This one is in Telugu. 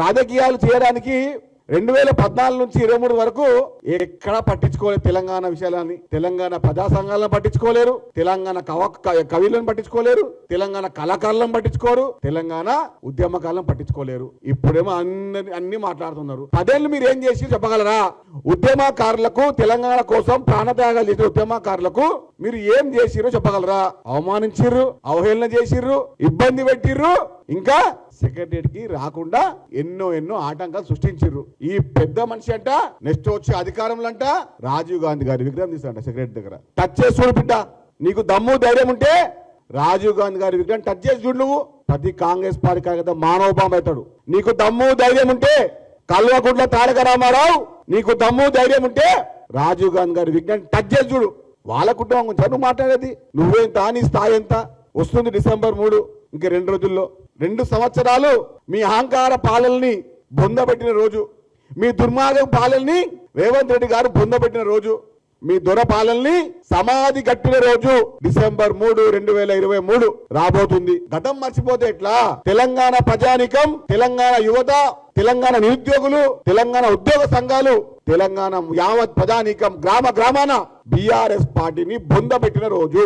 రాజకీయాలు చేయడానికి రెండు వేల పద్నాలుగు నుంచి ఇరవై మూడు వరకు ఎక్కడా పట్టించుకోలేదు తెలంగాణ విషయాలని. తెలంగాణ ప్రజా సంఘాలను పట్టించుకోలేరు. తెలంగాణ కవ కవిలను పట్టించుకోలేరు. తెలంగాణ కళాకారులను పట్టించుకోరు. తెలంగాణ ఉద్యమకాలను పట్టించుకోలేరు. ఇప్పుడేమో అందరి అన్ని మాట్లాడుతున్నారు. పదేళ్ళు మీరు ఏం చేసి చెప్పగలరా? ఉద్యమకారులకు తెలంగాణ కోసం ప్రాణత్యాగాలు చేసిన ఉద్యమకారులకు మీరు ఏం చేసిరో చెప్పగలరా? అవమానించిర్రు అవహేళన చేసిర్రు ఇబ్బంది పెట్టిర్రు ఇంకా సెక్రటరీకి కి రాకుండా ఎన్నో ఎన్నో ఆటంకాలు సృష్టించారు ఈ పెద్ద మనిషి అంట నెక్స్ట్ వచ్చే అధికారంలో అంట రాజీవ్ గాంధీ గారి విగ్రహం తీస్తారంట సెక్రటరీ దగ్గర. టచ్ చేసి చూడు బిడ్డ. నీకు దమ్ము ధైర్యం ఉంటే రాజీవ్ గాంధీ గారి విగ్రహం టచ్ చేసి చూడు నువ్వు. ప్రతి కాంగ్రెస్ పార్టీ కార్యకర్త మానవబాంబ అవుతాడు. నీకు దమ్ము ధైర్యం ఉంటే కల్వకుంట్ల తారక రామారావు నీకు దమ్ము ధైర్యం ఉంటే రాజీవ్ గాంధీ గారి విజ్ఞానం టచ్ చేసి చూడు. వాళ్ళ కుటుంబం గురించి నువ్వు మాట్లాడేది. నువ్వేంత నీ స్థాయి ఎంత? వస్తుంది డిసెంబర్ మూడు. ఇంక రెండు రోజుల్లో రెండు సంవత్సరాలు మీ అహంకార పాలనని బొందబెట్టిన రోజు. మీ దుర్మార్గం పాలనని రేవంత్ రెడ్డి గారు బొందబెట్టిన రోజు. మీ దొర పాలనని సమాధి కట్టిన రోజు. డిసెంబర్ మూడు రెండు వేల ఇరవై మూడు రాబోతుంది. గతం మర్చిపోతే ఎట్లా? తెలంగాణ ప్రజానికం తెలంగాణ యువత తెలంగాణ నిరుద్యోగులు తెలంగాణ ఉద్యోగ సంఘాలు తెలంగాణ యావత్ ప్రజానికం గ్రామ గ్రామాన బీఆర్ఎస్ పార్టీని బొందబెట్టిన రోజు.